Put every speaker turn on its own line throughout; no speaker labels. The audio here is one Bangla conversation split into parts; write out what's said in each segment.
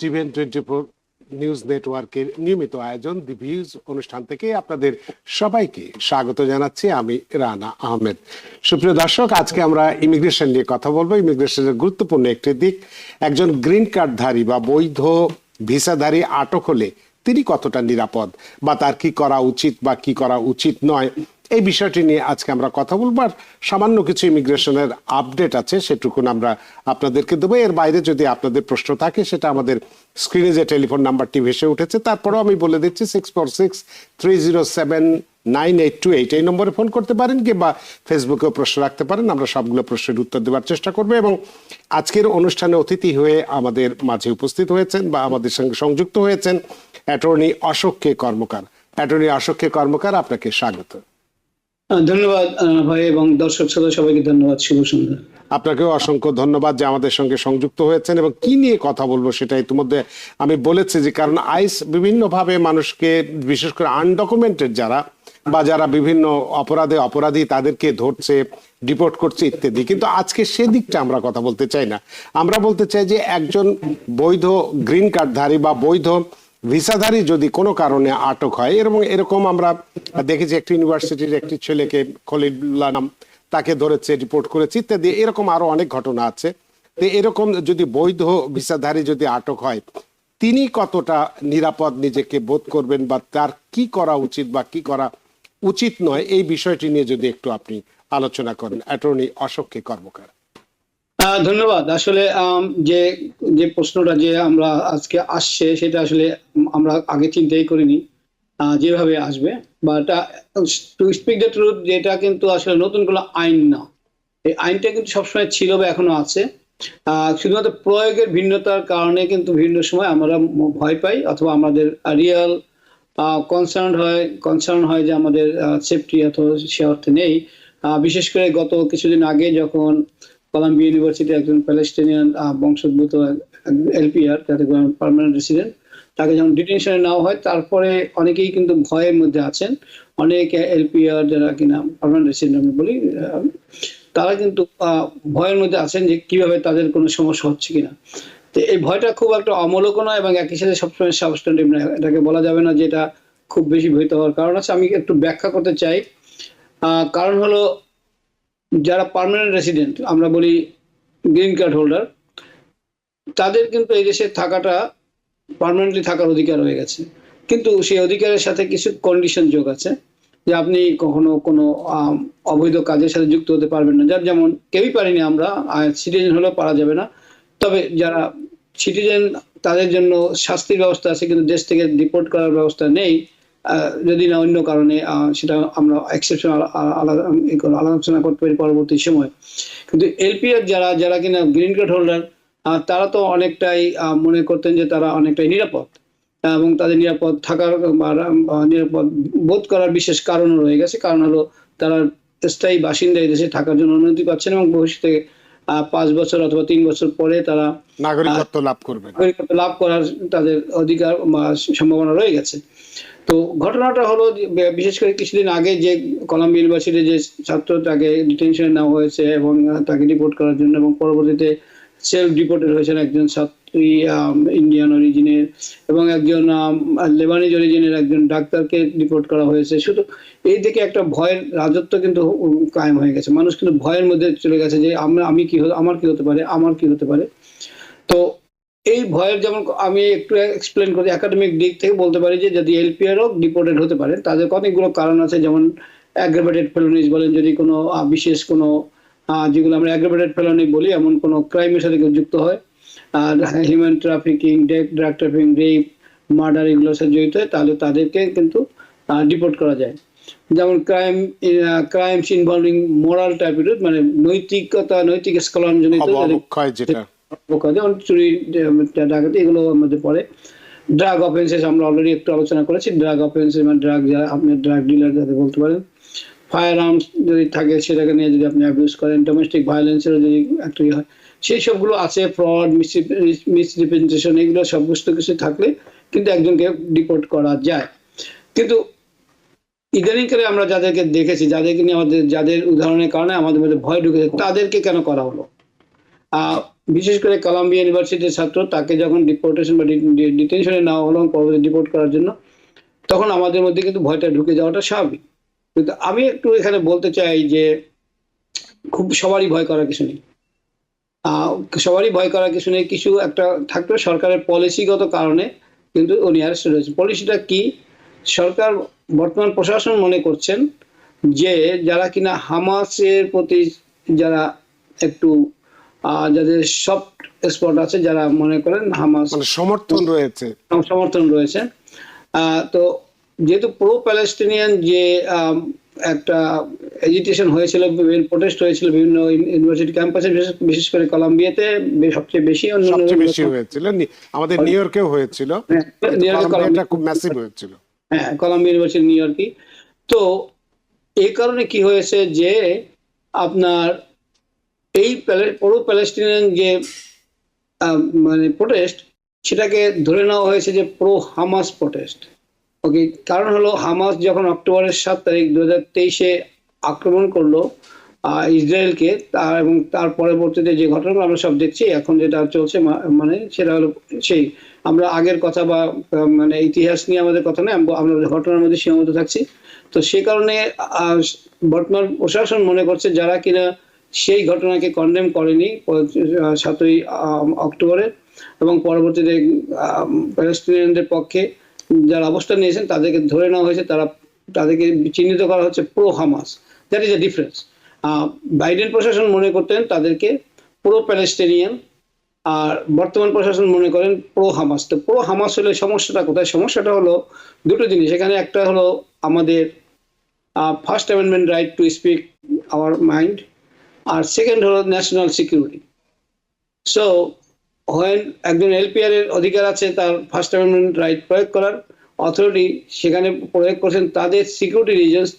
টিভিএন টোয়েন্টি ফোর নিউজ নেটওয়ার্কের নিয়মিত আয়োজন দি ভিউজ অনুষ্ঠান থেকে আপনাদের সবাইকে স্বাগত জানাচ্ছি আমি রানা আহমেদ। সুপ্রিয় দর্শক, আজকে আমরা ইমিগ্রেশন নিয়ে কথা বলব। ইমিগ্রেশনের গুরুত্বপূর্ণ একটি দিক, একজন গ্রিন কার্ডধারী বা বৈধ ভিসাধারী আটক হলে তিনি কতটা নিরাপদ বা তার কি করা উচিত বা কি করা উচিত নয় এই বিষয়টি নিয়ে আজকে আমরা কথা বলব, আর সামান্য কিছু ইমিগ্রেশনের আপডেট আছে, সেটুকুন আমরা আপনাদেরকে দেবো। এর বাইরে যদি আপনাদের প্রশ্ন থাকে, সেটা আমাদের স্ক্রিনে যে টেলিফোন নাম্বারটি ভেসে উঠেছে, তারপরেও আমি বলে দিচ্ছি six four six three zero seven nine eight two eight এই নম্বরে ফোন করতে পারেন, কিংবা ফেসবুকেও প্রশ্ন রাখতে পারেন, আমরা সবগুলো প্রশ্নের উত্তর দেওয়ার চেষ্টা করব। এবং আজকের অনুষ্ঠানে অতিথি হয়ে আমাদের মাঝে উপস্থিত হয়েছেন, বা আমাদের সঙ্গে সংযুক্ত হয়েছেন attorney Ashok K Karmakar. Attorney Ashok K Karmakar, আপনাকে স্বাগত।
ধন্যবাদ ভাই এবং দর্শক শ্রোতা, সবাইকে ধন্যবাদ, শুভ সন্ধ্যা।
আপনাকেও অসংখ্য ধন্যবাদ যে আমাদের সঙ্গে সংযুক্ত হয়েছেন এবং কি নিয়ে কথা বলব সেটা ইতিমধ্যে আমি বলেছি যে, কারণ আইস বিভিন্নভাবে মানুষকে, বিশেষ করে আনডকুমেন্টেড যারা বা যারা বিভিন্ন অপরাধে অপরাধী তাদেরকে ধরছে, ডিপোর্ট করছে ইত্যাদি। কিন্তু আজকে সেদিকটা আমরা কথা বলতে চাই না। আমরা বলতে চাই যে, একজন বৈধ গ্রিন কার্ডধারী বা বৈধ ভিসাধারী যদি কোনো কারণে আটক হয়, এবং এরকম আমরা দেখেছি একটি ইউনিভার্সিটির একটি ছেলেকে খলিলুল্লাহ নাম তাকে ধরেছে রিপোর্ট করেছে ইত্যাদি, এরকম আরও অনেক ঘটনা আছে। তো এরকম যদি বৈধ ভিসাধারী যদি আটক হয়, তিনি কতটা নিরাপদ নিজেকে বোধ করবেন বা তার কি করা উচিত বা কি করা উচিত নয়, এই বিষয়টি নিয়ে যদি একটু আপনি আলোচনা করেন। Attorney Ashok K Karmakar.
ধন্যবাদ। আসলে যে যে প্রশ্নটা যে আমরা আজকে আসছে, সেটা আসলে আমরা আগে চিন্তাই করিনি যেভাবে আসবে। বা এটা টু স্পিক দ্য ট্রুথ যেটা কিন্তু আসলে নতুন কোনো আইন না। এই আইনটা কিন্তু সবসময় ছিল বা এখনও আছে। শুধুমাত্র প্রয়োগের ভিন্নতার কারণে কিন্তু ভিন্ন সময় আমরা ভয় পাই, অথবা আমাদের রিয়েল কনসার্ন হয় কনসার্ন হয় যে আমাদের সেফটি অথবা সে অর্থে নেই। বিশেষ করে গত কিছুদিন আগে যখন কলাম্বিয়া ইউনিভার্সিটি একজন প্যালেস্টিনিয়ান বংশোদ্ভূত এলপিআর যাতে পার্মানেন্ট রেসিডেন্ট তাকে যখন ডিটেনশনে নেওয়া হয়, তারপরে অনেকেই কিন্তু ভয়ের মধ্যে আছেন। অনেক এলপিআর যারা কিনা পার্মানেন্ট রেসিডেন্ট আমি বলি তারা কিন্তু ভয়ের মধ্যে আছেন যে কীভাবে তাদের কোনো সমস্যা হচ্ছে কিনা। তো এই ভয়টা খুব একটা অমূলক নয় এবং একই সাথে সবসময় সাবস্টেন্টিভ নয়। এটাকে বলা যাবে না যে এটা খুব বেশি ভীত হওয়ার কারণ আছে। আমি একটু ব্যাখ্যা করতে চাই। কারণ হলো যারা পার্মানেন্ট রেসিডেন্ট আমরা বলি গ্রিন কার্ড হোল্ডার তাদের কিন্তু এই দেশে থাকাটা পার্মানেন্টলি থাকার অধিকার হয়ে গেছে। কিন্তু সেই অধিকারের সাথে কিছু কন্ডিশন যোগ আছে, যে আপনি কখনো কোনো অবৈধ কাজের সাথে যুক্ত হতে পারবেন না। যার যেমন কেউই পারিনি আমরা সিটিজেন হলেও পারা যাবে না। তবে যারা সিটিজেন তাদের জন্য শাস্তির ব্যবস্থা আছে, কিন্তু দেশ থেকে ডিপোর্ট করার ব্যবস্থা নেই। যদি না অন্য কারণে সেটা আমরা এক্সেপশন আলাদা আলোচনা করতে পারি পরবর্তী সময়। কিন্তু এলপিআর যারা যারা কিনা গ্রিন কার্ড হোল্ডার তারা তো অনেকটাই মনে করতেন যে তারা অনেকটাই নিরাপদ। এবং তাদের নিরাপদ থাকার বা নিরাপদ বোধ করার বিশেষ কারণ রয়ে গেছে। কারণ হলো তারা স্থায়ী বাসিন্দা এই দেশে থাকার জন্য অনুমতি পাচ্ছেন এবং ভবিষ্যতে আহ, পাঁচ বছর অথবা তিন বছর পরে তারা
নাগরিকত্ব লাভ করবেন
নাগরিকত্ব লাভ করার তাদের অধিকার সম্ভাবনা রয়ে গেছে। তো ঘটনাটা হলো বিশেষ করে কিছুদিন আগে যে কলাম্বিয়া ইউনিভার্সিটির যে ছাত্র তাকে ডিটেনশনে নেওয়া হয়েছে এবং তাকে রিপোর্ট করার জন্য এবং পরবর্তীতে সেলফ ডিপোর্টেড হয়েছেন একজন ছাত্রী ইন্ডিয়ান অরিজিনের এবং একজন লেবানিজ অরিজিনের একজন ডাক্তারকে রিপোর্ট করা হয়েছে। শুধু এই দিকে একটা ভয়ের রাজত্ব কিন্তু কায়েম হয়ে গেছে। মানুষ কিন্তু ভয়ের মধ্যে চলে গেছে যে, আমরা, আমি কি আমার কি হতে পারে, আমার কি হতে পারে? তো এই ভয়ের যেমন আমি একটু এক্সপ্লেন করি একাডেমিক দিক থেকে বলতে পারি যে যদি এলপিআরও ডিপোর্টেড হতে পারে, তাদের অনেকগুলো কারণ আছে, যেমন অ্যাগ্রাভেটেড ফেলোনিজ বলেন, যদি কোনো বিশেষ কোনো যেগুলো আমরা অ্যাগ্রাভেটেড ফেলোনি বলি, এমন কোনো ক্রাইমের সাথে কেউ যুক্ত হয়। আর human trafficking drug trafficking rape murder এগুলোর সাথে জড়িত হয়, তাহলে তাদেরকে কিন্তু ডিপোর্ট করা যায়। যেমন ক্রাইম ক্রাইমস ইনভলভিং মোরাল টাইপের মানে নৈতিকতা, নৈতিক স্কলন জনিত চুরি ডাকাতি, এগুলো আমাদের পড়ে ড্রাগ অফেন্সেস আমরা অলরেডি একটু আলোচনা করেছি। ড্রাগ অফেন্সেস মানে ড্রাগ আপনি ড্রাগ ডিলার বলতে পারেন। ফায়ার আর্মস যদি থাকে, সেটাকে নিয়ে যদি আপনি অ্যাবিউজ করেন ডোমেস্টিক ভায়োলেন্সেরও যদি একটা ইয়ে হয়, সেই সবগুলো আছে ফ্রড মিসরিপ্রেজেন্টেশন এগুলো সমস্ত কিছু থাকলে কিন্তু একজনকে ডিপোর্ট করা যায়। কিন্তু ইদানিংকালে আমরা যাদেরকে দেখেছি, যাদেরকে নিয়ে আমাদের, যাদের উদাহরণের কারণে আমাদের মধ্যে ভয় ঢুকেছে, তাদেরকে কেন করা হলো? বিশেষ করে কলাম্বিয়া ইউনিভার্সিটির ছাত্র, তাকে যখন ডিপোর্টেশন বা ডিটেনশনে নেওয়া হলো, পরবর্তী ডিপোর্ট করার জন্য, তখন আমাদের মধ্যে কিন্তু ভয়টা ঢুকে যাওয়াটা স্বাভাবিক। কিন্তু আমি একটু এখানে বলতে চাই যে, খুব সবারই ভয় করার কিছু নেই। সবারই ভয় করার কিছু নেই, কিছু একটা থাকবে সরকারের পলিসিগত কারণে, কিন্তু উনি অ্যারেস্ট রয়েছে পলিসিটা কি? সরকার বর্তমান প্রশাসন মনে করছেন যে, যারা কিনা হামাসের প্রতি যারা একটু যাদের সফট স্পট আছে যারা মনে করেন হামাস
মানে সমর্থন রয়েছে।
সমর্থন রয়েছে। তো যেহেতু প্রো প্যালেস্টিনিয়ান যে একটা এজিটেশন হয়েছিল বিভিন্ন প্রোটেস্ট হয়েছিল বিভিন্ন ইউনিভার্সিটি ক্যাম্পাসে বিশেষ করে কলম্বিয়াতে সবচেয়ে বেশি অন্য
সবচেয়ে বেশি হয়েছিল। আমাদের নিউ ইয়র্কেও হয়েছিল।
হ্যাঁ, নিউ ইয়র্কে
খুব ম্যাসিভ হয়েছিল।
হ্যাঁ কলম্বিয়া ইউনিভার্সিটি নিউ ইয়র্কে তো এই কারণে কি হয়েছে যে আপনার এই পুরো প্যালেস্টিনিয়ান যে মানে প্রোটেস্ট সেটাকে ধরে নেওয়া হয়েছে যে প্রো হামাস প্রোটেস্ট ওকে কারণ হলো হামাস যখন অক্টোবরের সাত তারিখ দু হাজার তেইশে আক্রমণ করল ইসরায়েলকে, তার এবং তার পরবর্তীতে যে ঘটনাগুলো আমরা সব দেখছি, এখন যেটা চলছে মানে সেটা হলো সেই, আমরা আগের কথা বা মানে ইতিহাস নিয়ে আমাদের কথা নয়, আমরা আমরা ঘটনার মধ্যে সীমাবদ্ধ থাকছি। তো সে কারণে বর্তমান প্রশাসন মনে করছে যারা কিনা সেই ঘটনাকে কন্ডেম করেনি সাতই অক্টোবরে এবং পরবর্তীতে প্যালেস্টিনিয়ানদের পক্ষে যারা অবস্থান নিয়েছেন তাদেরকে ধরে নেওয়া হয়েছে, তারা, তাদেরকে চিহ্নিত করা হচ্ছে pro Hamas that is a difference Biden প্রশাসন মনে করতেন তাদেরকে প্রো প্যালেস্টিনিয়ান আর বর্তমান প্রশাসন মনে করেন প্রো হামাস তো প্রো হামাস হলে সমস্যাটা কোথায়? সমস্যাটা হলো দুটো জিনিস। এখানে একটা হলো আমাদের first amendment right to speak our mind R second হলো ন্যাশনাল সিকিউরিটি সো হোয়েন একজন এলপিআর এর অধিকার আছে, তার ফার্স্ট অ্যামেন্ডমেন্ট রাইট প্রয়োগ করার অথরিটি সেখানে প্রয়োগ করছেন, তাদের security reasons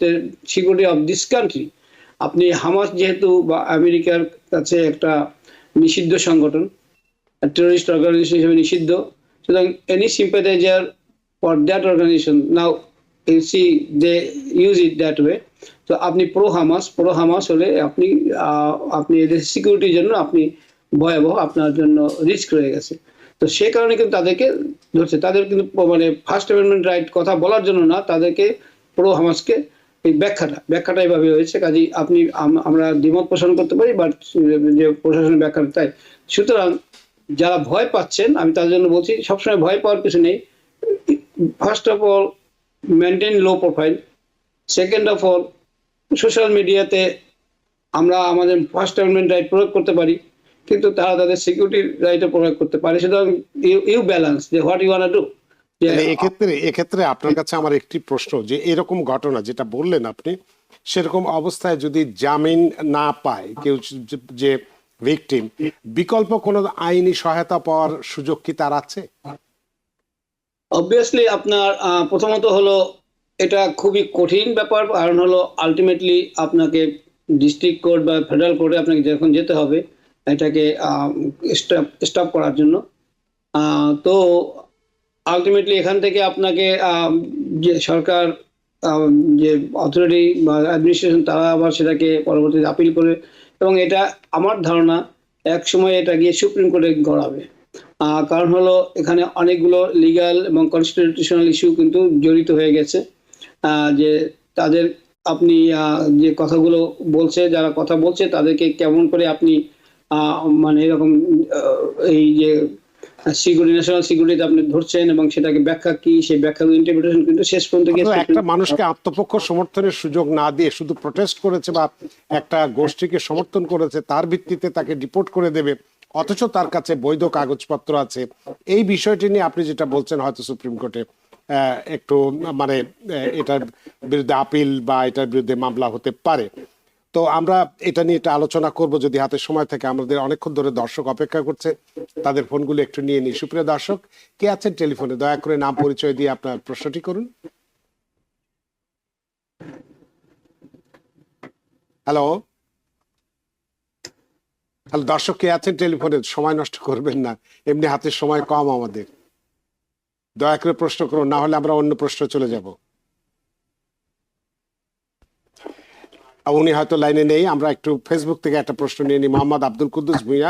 security of this country আপনি হামাস যেহেতু বা আমেরিকার কাছে একটা নিষিদ্ধ সংগঠন টেরোরিস্ট অর্গানাইজেশন হিসেবে নিষিদ্ধ, সুতরাং any sympathiser for that organisation now see they use it that way তো আপনি প্রো হামাস প্রো হামাস হলে আপনি আপনি এদের সিকিউরিটির জন্য আপনি ভয়াবহ আপনার জন্য রিস্ক রয়ে গেছে। তো সে কারণে কিন্তু তাদেরকে ধরছে। তাদের কিন্তু মানে ফার্স্ট অ্যামেন্ডমেন্ট রাইট কথা বলার জন্য না, তাদেরকে প্রো হামাসকে এই ব্যাখ্যাটা ব্যাখ্যাটা এভাবে হয়েছে। কাজে আপনি আমরা দ্বিমত পোষণ করতে পারি বাট যে প্রশাসনের ব্যাখ্যাটা তাই। সুতরাং যারা ভয় পাচ্ছেন, আমি তাদের জন্য বলছি, সবসময় ভয় পাওয়ার কিছু নেই। First of all maintain low profile second of all social মিডিয়াতে আমরা আমাদের ফার্স্ট অ্যামেন্ডমেন্ট রাইট প্রয়োগ করতে পারি, কিন্তু তারা তাদের সিকিউরিটি রাইটও প্রয়োগ করতে পারে। সুতরাং ইউ ব্যালেন্স যে হোয়াট ইউ ডু
এক্ষেত্রে এক্ষেত্রে আপনার কাছে আমার একটি প্রশ্ন যে এরকম ঘটনা যেটা বললেন আপনি, সেরকম অবস্থায় যদি জামিন না পায় কেউ যে ভিকটিম বিকল্প কোনো আইনি সহায়তা পাওয়ার সুযোগ কি তার আছে?
অবভিয়াসলি আপনার প্রথমত হলো এটা খুবই কঠিন ব্যাপার। কারণ হলো আলটিমেটলি আপনাকে ডিস্ট্রিক্ট কোর্ট বা ফেডারেল কোর্টে আপনাকে যখন যেতে হবে, এটাকে স্টপ করার জন্য। তো আলটিমেটলি এখান থেকে আপনাকে যে সরকার যে অথরিটি বা অ্যাডমিনিস্ট্রেশন তারা আবার সেটাকে পরবর্তীতে আপিল করে এবং এটা আমার ধারণা, এক সময় এটা গিয়ে সুপ্রিম কোর্টে গড়াবে। কারণ হলো এখানে অনেকগুলো লিগ্যাল এবং কনস্টিটিউশনাল ইস্যু কিন্তু জড়িত হয়ে গেছে। যে তাদের আপনি যে কথাগুলো বলছে যারা কথা বলছে তাদেরকে কেমন করে আপনি মানে এরকম এই যে সিকিউরিটি ন্যাশনাল সিকিউরিটি আপনি ধরছেন এবং সেটাকে ব্যাখ্যা কি সেই ব্যাখ্যা ইন্টারপ্রিটেশন কিন্তু শেষ পর্যন্ত গিয়ে
একটা মানুষকে আত্মপক্ষ সমর্থনের সুযোগ না দিয়ে শুধু প্রটেস্ট করেছে বা একটা গোষ্ঠীকে সমর্থন করেছে তার ভিত্তিতে তাকে ডিপোর্ট করে দেবে অথচ তার কাছে বৈধ কাগজপত্র আছে। এই বিষয়টি নিয়ে আপনি যেটা বলছেন, হয়তো সুপ্রিম কোর্টে একটু মানে এটার বিরুদ্ধে আপিল বা এটার বিরুদ্ধে মামলা হতে পারে। তো আমরা এটা নিয়ে একটা আলোচনা করব যদি হাতে সময় থাকে। আমাদের অনেকক্ষণ ধরে দর্শক অপেক্ষা করছে। তাদের ফোনগুলো একটু নিয়ে নিই। সুপ্রিয় দর্শক, কে আছেন টেলিফোনে? দয়া করে নাম পরিচয় দিয়ে আপনার প্রশ্নটি করুন। হ্যালো? হ্যালো দর্শক কে আছেন টেলিফোনে? সময় নষ্ট করবেন না। এমনি হাতে সময় কম আমাদের। দয়া করে প্রশ্ন করুন না হলে আমরা অন্য প্রশ্ন চলে যাব। উনি হয়তো লাইনে নেই আমরা একটু ফেসবুক থেকে একটা প্রশ্ন নিয়ে নিই। মোহাম্মদ আব্দুল কুদ্দুস ভুঁইয়া।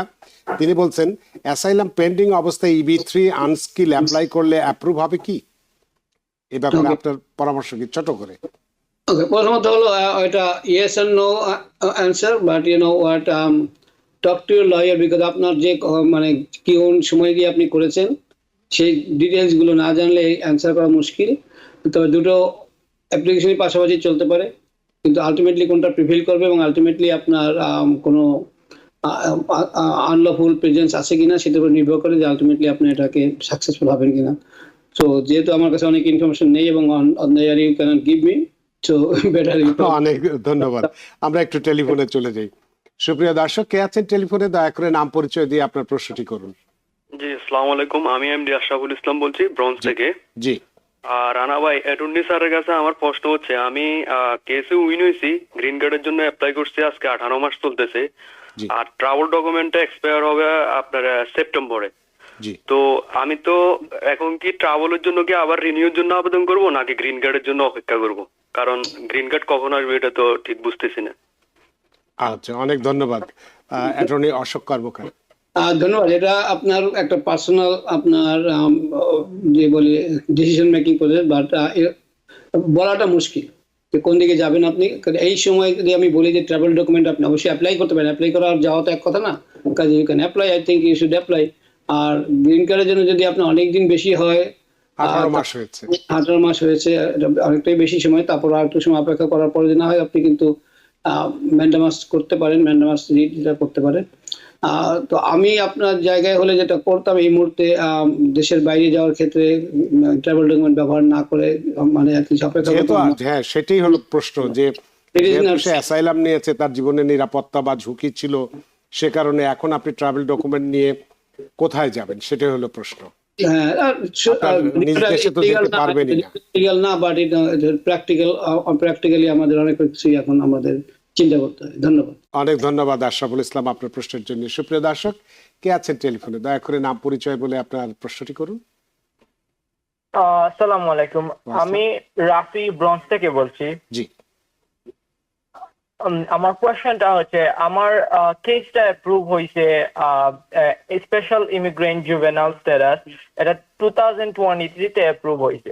তিনি বলছেন অ্যাসাইলাম পেন্ডিং অবস্থায় ইবি থ্রি আনস্কিল অ্যাপ্লাই করলে অ্যাপ্রুভ হবে কি? এ ব্যাপারে আপনার পরামর্শ কি? ছোট করে।
প্রথমত হলো এটা yes and no answer but you know what talk to your lawyer because আপনার যে মানে কি কোন সময় গিয়ে আপনি করেছেন সেই ডিটেলসগুলো না জানলে অ্যান্সার করা মুশকিল। তবে দুটো অ্যাপ্লিকেশনই পাশাপাশি চলতে পারে। কিন্তু আলটিমেটলি কোনটা প্রিভিল করবে এবং আলটিমেটলি আপনার কোনো আনলফুল প্রেজেন্স আছে কিনা সেটার উপর নির্ভর করে যে আলটিমেটলি আপনি এটাকে সাকসেসফুল হবেন কিনা। সো যেহেতু আমার কাছে অনেক ইনফরমেশন নেই এবং on the year you can give me so better
অনেক ধন্যবাদ। আমরা একটু টেলিফোনে চলে যাই। সুপ্রিয় দর্শক কে আছেন টেলিফোনে? দয়া করে নাম পরিচয় দিয়ে আপনার প্রশ্নটি করুন।
জি আসসালামু আলাইকুম। আমি এমডি আশরাফুল ইসলাম বলছি ব্রঞ্জ থেকে।
জি।
আর রানা ভাই অ্যাটর্নি স্যারের কাছে আমার প্রশ্ন হচ্ছে আমি কেসে উইন হয়েছি গ্রিন কার্ডের জন্য অ্যাপ্লাই করছি আজকে আঠারো মাস চলতেছে। আর ট্রাভেল ডকুমেন্টটা এক্সপায়ার হবে আপনার সেপ্টেম্বরে
জি।
তো আমি তো এখন কি ট্রাভেলের জন্য কি আবার রিনিউর জন্য আবেদন করব নাকি গ্রিন কার্ডের জন্য অপেক্ষা করব? কারণ গ্রিন কার্ড কখন আসবে এটা তো ঠিক বুঝতেছি না।
আচ্ছা অনেক ধন্যবাদ অ্যাটর্নি অশোক কর্মকার।
ধন্যবাদ এটা আপনার একটা পার্সোনাল আপনার যে বলে ডিসিশন মেকিং প্রসেস বাট বলাটা মুশকিল যে কোন দিকে যাবেন আপনি। এই সময় যদি আমি বলি যে ট্রাভেল ডকুমেন্ট আপনি অবশ্যই অ্যাপ্লাই করতে পারেন। অ্যাপ্লাই করার যাওয়া তো এক কথা না কাজে you can apply I think you should apply R green কার্ডের জন্য যদি আপনার অনেক দিন বেশি হয়
আঠারো মাস হয়েছে।
আঠারো মাস হয়েছে অনেকটাই বেশি সময় তারপর আর একটু সময় অপেক্ষা করার পরে না হয় আপনি কিন্তু ম্যান্ডামাস করতে পারেন ম্যান্ডামাস রিড যেটা করতে পারেন। তো আমি আপনার জায়গায় হলে যেটা করতাম এই মুহূর্তে দেশের বাইরে যাওয়ার ক্ষেত্রে ট্রাভেল ডকুমেন্ট ব্যবহার না করে মানে আর কি
হ্যাঁ সেটাই হলো প্রশ্ন যে সে অ্যাসাইলাম নিয়েছে তার জীবনের নিরাপত্তা বা ঝুঁকি ছিল সে কারণে এখন আপনি ট্রাভেল ডকুমেন্ট নিয়ে কোথায় যাবেন? সেটাই হলো প্রশ্ন।
হ্যাঁ অনেক আমাদের চিন্তা ধন্যবাদ।
অনেক ধন্যবাদ আশরাফুল ইসলাম আপনার প্রশ্নের জন্য। সুপ্রিয় দর্শক কে আছেন টেলিফোনে? দয়া করে নাম পরিচয় বলে আপনার প্রশ্নটি করুন।
আহ, আসসালামু আলাইকুম। আমি রাফি ব্রঞ্জ থেকে বলছি।
জি।
আমার কোয়েশ্চেনটা হচ্ছে আমার কেসটা অ্যাপ্রুভ হয়েছে স্পেশাল ইমিগ্রেন্ট জুভেনাল স্ট্যাটাস এটা টু থাউজেন্ড টোয়েন্টি থ্রিতে অ্যাপ্রুভ হয়েছে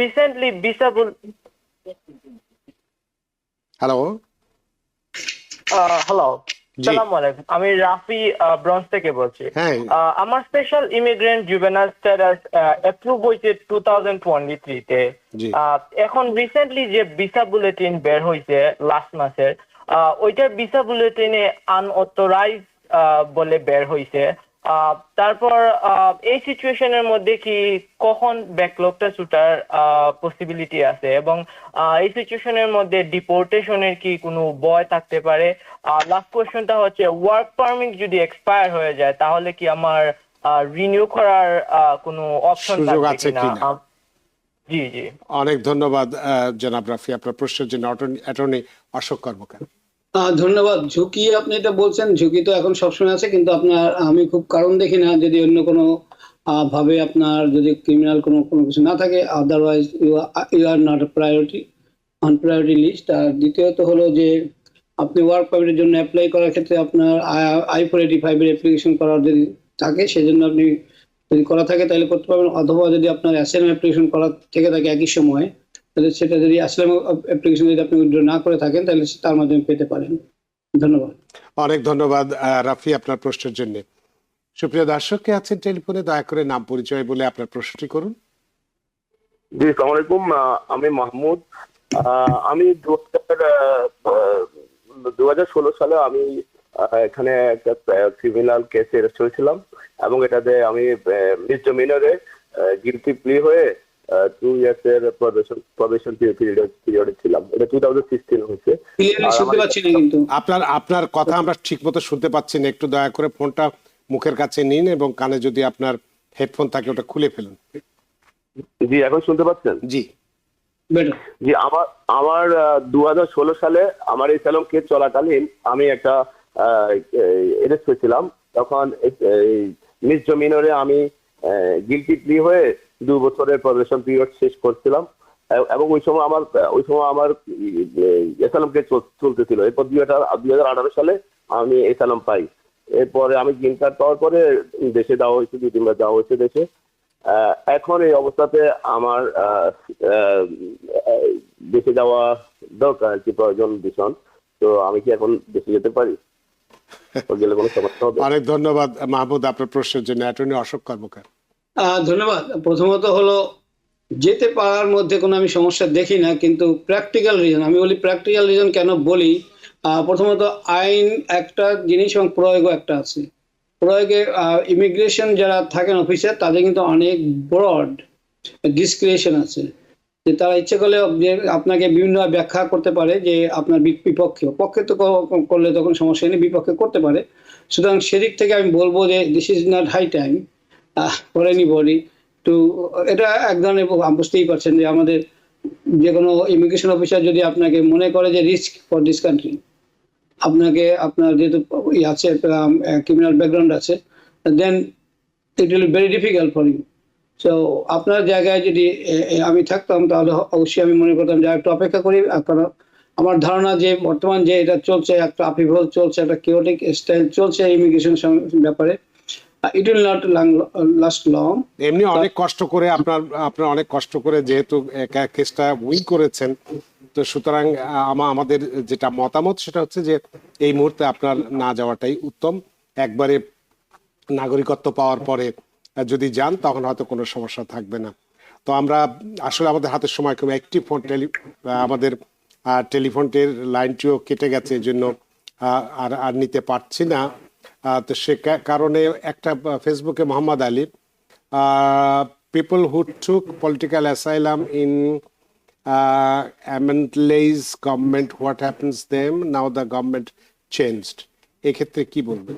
রিসেন্টলি বিসাবুল
হ্যালো
হ্যালো আলাইকুম। আমি রাফি ব্রঞ্জ থেকে বলছি।
হ্যাঁ।
আমার special immigrant juvenile status approve হয়েছে টু থাউজেন্ড টোয়েন্টি থ্রিতে এখন রিসেন্টলি যে ভিসা বুলেটিন বের হয়েছে লাস্ট মাসের ওইটার ভিসা বুলেটিনে আনঅথরাইজ বলে বের হয়েছে। তারপর এই সিচুয়েশনের মধ্যে কি কখন ব্যাকলগটা ছুটার পসিবিলিটি আছে? এবং এই সিচুয়েশনের মধ্যে ডিপোর্টেশনের কি কোনো ভয় থাকতে পারে? লাস্ট কোয়েশ্চনটা হচ্ছে ওয়ার্ক পারমিট যদি এক্সপায়ার হয়ে যায় তাহলে কি আমার রিনিউ করার কোনো অপশন
আছে
কিনা? জি জি।
অনেক ধন্যবাদ জনাব রাফি। আপনার প্রশ্নের জন্য অ্যাটর্নি অশোক কর্মকার।
ধন্যবাদ। ঝুঁকি আপনি এটা বলছেন, ঝুঁকি তো এখন সবসময় আছে, কিন্তু আপনার, আমি খুব কারণ দেখি না, যদি অন্য কোনো ভাবে আপনার যদি ক্রিমিনাল কোনো কোনো কিছু না থাকে otherwise you are not priority on priority list আর দ্বিতীয়ত হলো যে, আপনি ওয়ার্ক পারমিটের জন্য অ্যাপ্লাই করার ক্ষেত্রে আপনার আই ফোর এইটি ফাইভের অ্যাপ্লিকেশন করার যদি থাকে, সেজন্য আপনি যদি করা থাকে, তাহলে করতে পারবেন। অথবা যদি আপনার অ্যাসেলাম অ্যাপ্লিকেশন করা থেকে থাকে একই সময়ে তাহলে সেটা যদি অ্যাসেলাম অ্যাপ্লিকেশন যদি আপনি উইথড্র না করে থাকেন তাহলে তার মাধ্যমে পেতে পারেন। ধন্যবাদ।
অনেক ধন্যবাদ রাফি আপনার প্রশ্নের জন্য। সুপ্রিয় দর্শক কে আছেন টেলিফোনে? দয়া করে নাম পরিচয় বলে আপনার প্রশ্নটি করুন।
জি সালাম আলাইকুম আহ, আমি মাহমুদ। আহ, আমি দু হাজার ষোলো সালে আমি আহ, এখানে একটা ক্রিমিনাল কেসে অ্যারেস্ট হয়েছিলাম এবং এটাতে আমি মিসডমিনারে গিলটি প্লি হয়ে টু ইয়ার্স এর প্রবেশন প্রবেশন পিরিয়ডে ছিলাম। এটা টু থাউজেন্ড সিক্সটিন হয়েছে।
ক্লিয়ারলি শুনতে পাচ্ছি না কিন্তু।
আপনার আপনার কথা আমরা ঠিক মতো শুনতে পাচ্ছি না। একটু দয়া করে ফোনটা মুখের কাছে নিন এবং কানে যদি আপনার হেডফোন থাকে ওটা খুলে ফেলুন।
জি এখন শুনতে পাচ্ছেন?
জি।
জি আমার আমার দু হাজার ষোলো সালে আমার এই স্যালন কেস চলাকালীন আমি একটা এরেস্ট হয়েছিলাম। তখন মিস জমিনরে আমি গিলটি প্লি হয়ে দু বছরের প্রবেশন পিরিয়ড শেষ করছিলাম। এবং ওই সময় আমার, ওই সময় আমার এসালাম কেস চলতেছিল। এরপর দুই হাজার দুই হাজার আঠারো সালে আমি এসালাম পাই। এরপরে আমি গ্রিন কার্ড পাওয়ার পরে দেশে যাওয়া হয়েছে, দুই তিনবার যাওয়া হয়েছে দেশে। এখন এই অবস্থাতে আমার দেশে যাওয়া দরকার আর কি, প্রয়োজন ভীষণ। তো আমি কি এখন দেশে যেতে পারি?
অনেক ধন্যবাদ মাহমুদ আপনার প্রশ্নের জন্য। অশোক কর্মকার।
ধন্যবাদ। প্রথমত হলো, যেতে পারার মধ্যে কোনো আমি সমস্যা দেখি না, কিন্তু প্র্যাকটিক্যাল রিজন আমি বলি প্র্যাকটিক্যাল রিজন কেন বলি প্রথমত আইন একটা জিনিস এবং প্রয়োগও একটা আছে। প্রয়োগে ইমিগ্রেশন যারা থাকেন অফিসার তাদের কিন্তু অনেক ব্রড ডিসক্রিয়েশন আছে। যে তারা ইচ্ছে করলে আপনাকে বিভিন্ন ব্যাখ্যা করতে পারে যে আপনার বিপক্ষে পক্ষে তো করলে তখন সমস্যা নেই, বিপক্ষে করতে পারে। সুতরাং সেদিক থেকে আমি বলব যে this is not high time for anybody to এটা এক ধরনের বুঝতেই পারছেন যে আমাদের যে কোনো ইমিগ্রেশন অফিসার যদি আপনাকে মনে করে যে রিস্ক ফর দিস কান্ট্রি আপনাকে, আপনার যেহেতু আছে ক্রিমিনাল ব্যাকগ্রাউন্ড আছে then it will very difficult for you so আপনার জায়গায় যদি আমি থাকতাম, তাহলে অবশ্যই আমি মনে করতাম যে একটু অপেক্ষা করি কারণ আমার ধারণা যে বর্তমান যে এটা চলছে, একটা আপিভল চলছে, একটা কেওটিক স্টাইল চলছে ইমিগ্রেশন ব্যাপারে it will not last long
এমনি অনেক কষ্ট করে আপনার আপনার অনেক কষ্ট করে যেহেতু একা- কেসটা উইন করেছেন তো সুতরাং আমা আমাদের যেটা মতামত সেটা হচ্ছে যে এই মুহূর্তে আপনার না যাওয়াটাই উত্তম। একবারে নাগরিকত্ব পাওয়ার পরে যদি যান তখন হয়তো কোনো সমস্যা থাকবে না। তো আমরা আসলে আমাদের হাতের সময় খুব একটি ফোন টেলি আমাদের টেলিফোনের লাইনটিও কেটে গেছে এই জন্য আহ, আর আর নিতে পারছি না। তো সে কারণে একটা ফেসবুকে Mohammad Ali people who took political asylum in অ্যামেন্টলেইজ government what happens them now the government changed এক্ষেত্রে কি বলবেন?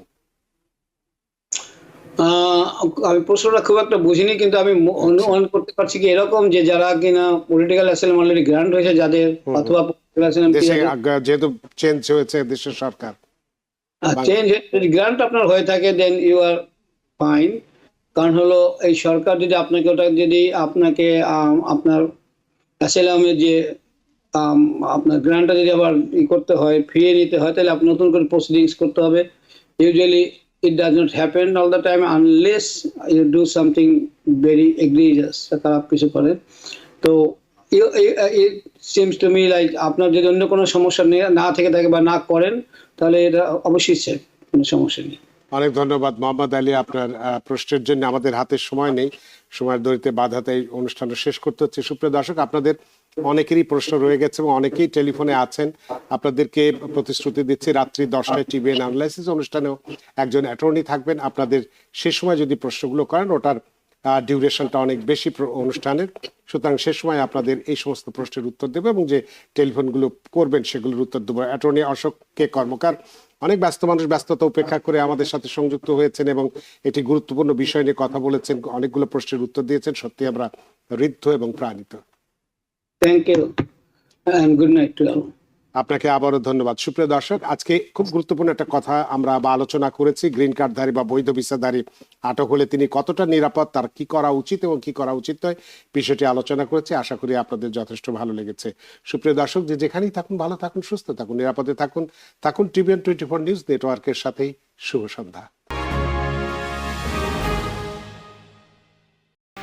আমি প্রশ্নটা খুব একটা বুঝিনি কিন্তু আমি অনুমান করতে পারছি কি এরকম যে যারা কিনা পলিটিক্যাল অ্যাসাইলাম অলরেডি গ্রান্ট হয়েছে যাদের অথবা
যেহেতু চেঞ্জ হয়েছে দেশের সরকার।
চেঞ্জ যদি গ্রান্ট আপনার হয়ে থাকে দেন ইউ আর ফাইন কারণ হলো এই সরকার যদি আপনাকে ওটা যদি আপনাকে আপনার অ্যাসেলামের যে আপনার গ্রান্টটা যদি আবার ই করতে হয় ফিরিয়ে নিতে হয় তাহলে আপনি নতুন করে প্রসিডিংস করতে হবে। Usually it does not happen all the time unless you do something very egregious খারাপ কিছু করেন তো it seems to me like আপনার যদি অন্য কোনো সমস্যা না থেকে থাকে বা না করেন, তাহলে এটা অবশ্যই সেফ কোনো সমস্যা নেই।
অনেক ধন্যবাদ মোহাম্মদ আলী আপনার প্রশ্নের জন্য। আমাদের হাতে সময় নেই, সময়ের দড়িতে বাধাতে এই অনুষ্ঠানটা শেষ করতে হচ্ছে। সুপ্রিয় দর্শক, আপনাদের অনেকেরই প্রশ্ন রয়ে গেছে এবং অনেকেই টেলিফোনে আছেন। আপনাদেরকে প্রতিশ্রুতি দিচ্ছি, রাত্রি দশটায় টিভি অ্যানালাইসিস অনুষ্ঠানেও একজন অ্যাটর্নি থাকবেন। আপনাদের সে সময় যদি প্রশ্নগুলো করেন, ওটার ডিউরেশনটা অনেক বেশি অনুষ্ঠানের। সুতরাং সে সময় আপনাদের এই সমস্ত প্রশ্নের উত্তর দেবো এবং যে টেলিফোনগুলো করবেন সেগুলোর উত্তর দেবো। Attorney Ashok K Karmakar. অনেক ব্যস্ত মানুষ ব্যস্ততা উপেক্ষা করে আমাদের সাথে সংযুক্ত হয়েছেন এবং এটি গুরুত্বপূর্ণ বিষয় নিয়ে কথা বলেছেন। অনেকগুলো প্রশ্নের উত্তর দিয়েছেন। সত্যি আমরা ঋদ্ধ এবং প্রাণিত।
Thank you good night to
আপনাকে আবারও ধন্যবাদ। সুপ্রিয় দর্শক, আজকে খুব গুরুত্বপূর্ণ একটা কথা আমরা বা আলোচনা করেছি, গ্রিন কার্ডধারী বা বৈধ ভিসাধারী আটক হলে তিনি কতটা নিরাপদ, তার কি করা উচিত এবং কি করা উচিত নয় বিষয়টি আলোচনা করেছি। আশা করি আপনাদের যথেষ্ট ভালো লেগেছে। সুপ্রিয় দর্শক, যে যেখানেই থাকুন, ভালো থাকুন, সুস্থ থাকুন, নিরাপদে থাকুন। থাকুন টিভিএন টোয়েন্টি ফোর নিউজ নেটওয়ার্কের সাথেই। শুভ সন্ধ্যা।